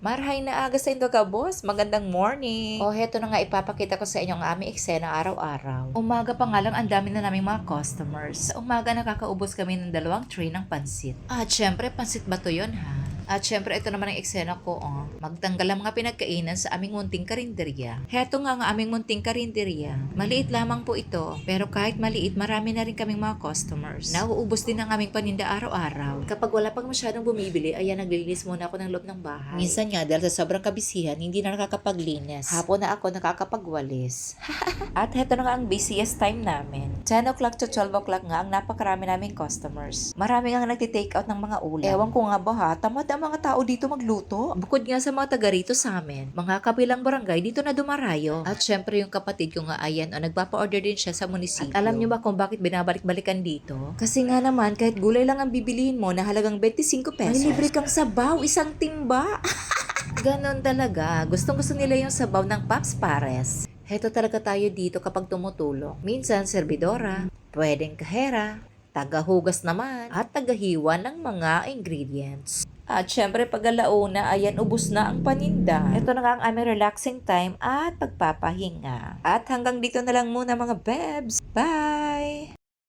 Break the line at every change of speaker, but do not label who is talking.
Marhay na aga sa Indo ka, boss. Magandang morning. O, heto na nga ipapakita ko sa inyo ang aming eksena araw-araw. Umaga pa nga lang ang dami na naming mga customers. Sa umaga nakakaubos kami ng dalawang tray ng pansit. At syempre, pansit ba to yun, ha? At syempre, ito naman ang eksena ko, oh. Magtanggal ang mga pinagkainan sa aming munting karinderya. Heto nga ang aming munting karinderya. Maliit lamang po ito, pero kahit maliit, marami na rin kaming mga customers. Nauubos din ang aming paninda araw-araw. Kapag wala pang masyadong bumibili, ayan, naglilinis muna ako ng loob ng bahay. Minsan nga, dahil sa sobrang kabisihan, hindi na nakakapaglinis. Hapon na ako nakakapagwalis. At heto na nga ang busiest time namin. 10 o'clock to 12 o'clock nga ang napakarami naming customers. Marami nga nagtitake out ng mga ulam. Ewan ko nga ba ha, tamad ang mga tao dito magluto. Bukod nga sa mga taga rito sa amin, mga kabilang barangay dito na dumarayo. At syempre yung kapatid ko nga ayan, o nagpapa-order din siya sa munisipyo. At alam niyo ba kung bakit binabalik-balikan dito? Kasi nga naman, kahit gulay lang ang bibilihin mo na halagang 25 pesos, may libre kang sabaw, isang timba. Ganon talaga. Gustong gusto nila yung sabaw ng Paps Pares. Heto talaga tayo dito kapag tumutulong. Minsan, servidora, pwedeng kahera, tagahugas naman, at tagahiwa ng mga ingredients. At syempre, pag alauna, ayan, ubus na ang paninda. Ito na ang aming relaxing time at pagpapahinga. At hanggang dito na lang muna mga bebs. Bye!